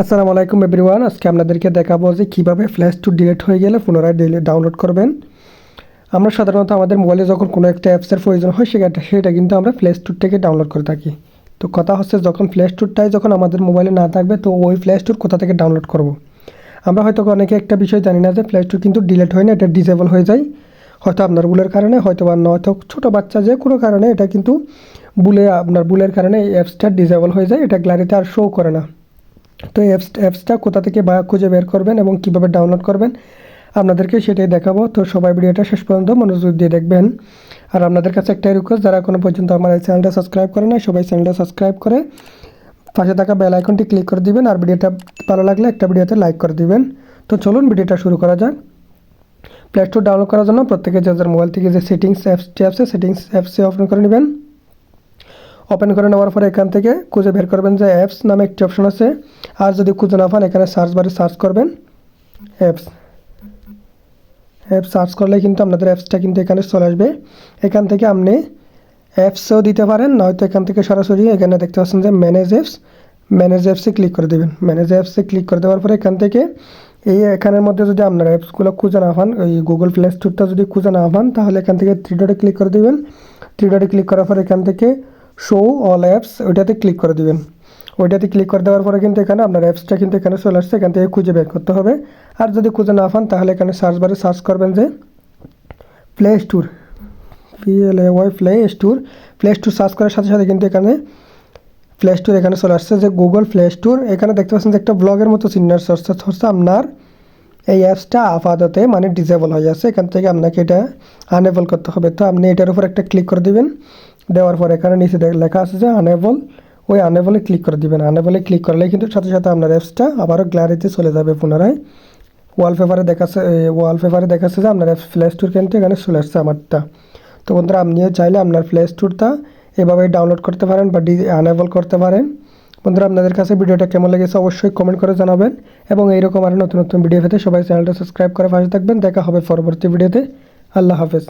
আসসালামু আলাইকুম এভরিওয়ান, আজকে আপনাদেরকে দেখাবো যে কীভাবে ফ্ল্যাশ টু ডিলেট হয়ে গেলে পুনরায় ডিলিট ডাউনলোড করবেন। আমরা সাধারণত আমাদের মোবাইলে যখন কোনো একটা অ্যাপসের প্রয়োজন হয় সেটা সেটা কিন্তু আমরা প্লে স্টোর থেকে ডাউনলোড করে থাকি। তো কথা হচ্ছে যখন প্লে স্টোরটাই যখন আমাদের মোবাইলে না থাকবে, তো ওই প্লে স্টোর কোথা থেকে ডাউনলোড করব। আমরা হয়তো অনেকে একটা বিষয় জানি না যে প্লে স্টোর কিন্তু ডিলেট হয় না, এটা ডিসেবল হয়ে যায়। হয়তো আপনার ভুলের কারণে, হয়তো বা নয়তো ছোটো বাচ্চা যে কোনো কারণে এটা কিন্তু ভুলে, আপনার ভুলের কারণে অ্যাপসটা ডিসেবল হয়ে যায়, এটা গ্যালারিতে আর শো করে না। তো অ্যাপস অ্যাপসটা কোথা থেকে বা খুঁজে বের করবেন এবং কীভাবে ডাউনলোড করবেন, আপনাদেরকে সেটাই দেখাবো। তো সবাই ভিডিওটা শেষ পর্যন্ত মনোযোগ দিয়ে দেখবেন। আর আপনাদের কাছে একটাই রিকোয়েস্ট যারা এখনও পর্যন্ত আমার এই চ্যানেলটা সাবস্ক্রাইব করে না সবাই চ্যানেলটা সাবস্ক্রাইব করে পাশে থাকা বেল আইকনটি ক্লিক করে দিবেন আর ভিডিওটা ভালো লাগলে একটা ভিডিওতে লাইক করে দিবেন। তো চলুন ভিডিওটা শুরু করা যাক। প্লে স্টোর ডাউনলোড করার জন্য প্রত্যেকে যে যার মোবাইল থেকে যে সেটিংস অ্যাপসটি আছে সেটিংস অ্যাপসে ওপেন করে নেবেন। ওপেন করে নেওয়ার পরে এখান থেকে খুঁজে বের করবেন যে অ্যাপস নামে একটি অপশন আছে। আর যদি খুঁজে না পান, এখানে সার্চ বারে সার্চ করবেন অ্যাপস অ্যাপস সার্চ করলে কিন্তু আপনাদের অ্যাপসটা কিন্তু এখানে চলে আসবে। এখান থেকে আপনি অ্যাপসও দিতে পারেন, নয়তো এখান থেকে সরাসরি এখানে দেখতে পাচ্ছেন যে ম্যানেজ অ্যাপস ম্যানেজ অ্যাপসে ক্লিক করে দেবেন। ম্যানেজ অ্যাপসে ক্লিক করে দেওয়ার পরে এখান থেকে এই এখানের মধ্যে যদি আপনার অ্যাপসগুলো খুঁজে না পান, ওই গুগল প্লে স্টোরটা যদি খুঁজে না পান, তাহলে এখান থেকে থ্রি ডটে ক্লিক করে দেবেন। থ্রি ডটে ক্লিক করার পর এখান থেকে শো অল অ্যাপস ওইটাতে ক্লিক করে দেবেন। ওইটাতে ক্লিক করে দেওয়ার পরে কিন্তু এখানে আপনার অ্যাপসটা কিন্তু এখানে চলে আসছে, এখান থেকে খুঁজে বের করতে হবে। আর যদি খুঁজে না পান, তাহলে এখানে সার্চ বারে সার্চ করবেন যে play store P L A Y play store play store search করার সাথে সাথে কিন্তু এখানে প্লে স্টোর এখানে চলে আসছে যে গুগল প্লে স্টোর এখানে দেখতে পাচ্ছেন যে একটা ব্লগের মতো চিহ্নের সরষে হচ্ছে আপনার এই অ্যাপসটা আপাততে মানে ডিসেবল হয়ে যাচ্ছে। এখান থেকে আপনাকে এটা আনেবল করতে হবে। তো আপনি এটার উপর একটা ক্লিক করে দিবেন। দেওয়ার পর এখানে নিচে লেখা আছে যে আনেবল ওই আনেবলে ক্লিক করে দিবেন। আনেবলে ক্লিক করলে কিন্তু সাথে সাথে আপনার অ্যাপসটা আবারও গ্যালারিতে চলে যাবে পুনরায়। ওয়ালপেপারে দেখাচ্ছে ওয়ালপেপারে দেখাচ্ছে যে আপনার অ্যাপস প্লে স্টোর কিন্তু এখানে চলে আসছে আমারটা। তো বন্ধুরা, আপনিও চাইলে আপনার প্লে স্টোরটা এভাবে ডাউনলোড করতে পারেন বা ডি আনেবল করতে পারেন। বন্ধুরা, আপনাদের কাছে ভিডিওটা কেমন লেগেছে অবশ্যই কমেন্ট করে জানাবেন এবং এইরকম আরও নতুন নতুন ভিডিও পেতে সবাই চ্যানেলটা সাবস্ক্রাইব করে পাশে থাকবেন। দেখা হবে পরবর্তী ভিডিওতে আল্লাহ হাফেজ।